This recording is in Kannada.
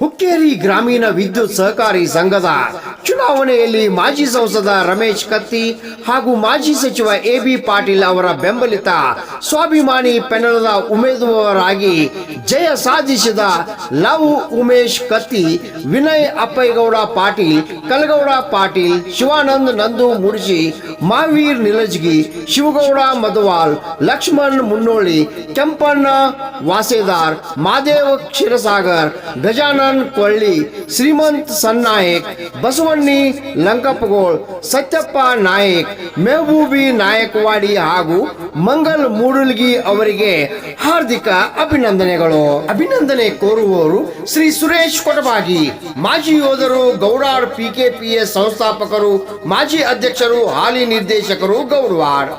ಹುಕ್ಕೇರಿ ಗ್ರಾಮೀಣ ವಿದ್ಯುತ್ ಸಹಕಾರಿ ಸಂಘದ ಚುನಾವಣೆಯಲ್ಲಿ ಮಾಜಿ ಸಂಸದ ರಮೇಶ್ ಕತ್ತಿ ಹಾಗೂ ಮಾಜಿ ಸಚಿವ ಎ ಬಿ ಪಾಟೀಲ್ ಅವರ ಬೆಂಬಲಿತ ಸ್ವಾಭಿಮಾನಿ ಪೆನಲದ ಉಮೇದುವಾರರಾಗಿ ಜಯ ಸಾಧಿಸಿದ ಲವ್ ಉಮೇಶ್ ಕತ್ತಿ, ವಿನಯ್ ಅಪ್ಪೈಗೌಡ ಪಾಟೀಲ್ ಕಲಗೌಡ ಪಾಟೀಲ್, ಶಿವಾನಂದ್ ನಂದು ಮುರ್ಜಿ ಮಹಾವೀರ್ ನಿಲಜ್ಗಿ, ಶಿವಗೌಡ ಮಧುವಾಲ್, ಲಕ್ಷ್ಮಣ್ ಮುನ್ನೋಳಿ, ಕೆಂಪಣ್ಣ ವಾಸೇದಾರ್, ಮಾದೇವ ಕ್ಷೀರಸಾಗರ್, ಗಜಾನನ್ ಕೊಳ್ಳಿ, ಶ್ರೀಮಂತ್ ಸನ್ನಾಯಕ್, ಬಸವಣ್ಣಿ ಲಂಕಪ್ಪಗೋಳ್ ಸತ್ಯಪ್ಪ ನಾಯಕ್, ಮೆಹಬೂಬಿ ನಾಯಕವಾಡಿ ಹಾಗೂ ಮಂಗಲ್ ಮೂಡುಲ್ಗಿ ಅವರಿಗೆ ಹಾರ್ದಿಕ ಅಭಿನಂದನೆಗಳು. ಅಭಿನಂದನೆ ಕೋರುವವರು ಶ್ರೀ ಸುರೇಶ್ ಕೊಟಬಾಗಿ. ಮಾಜಿ ಯೋಧರು ಗೌಡಾಡ್ ಪಿಕೆಪಿಎಸ್ ಸಂಸ್ಥಾಪಕರು, ಮಾಜಿ ಅಧ್ಯಕ್ಷರು, ಹಾಲಿ ನಿರ್ದೇಶಕರು ಗೌಡವಾಡ್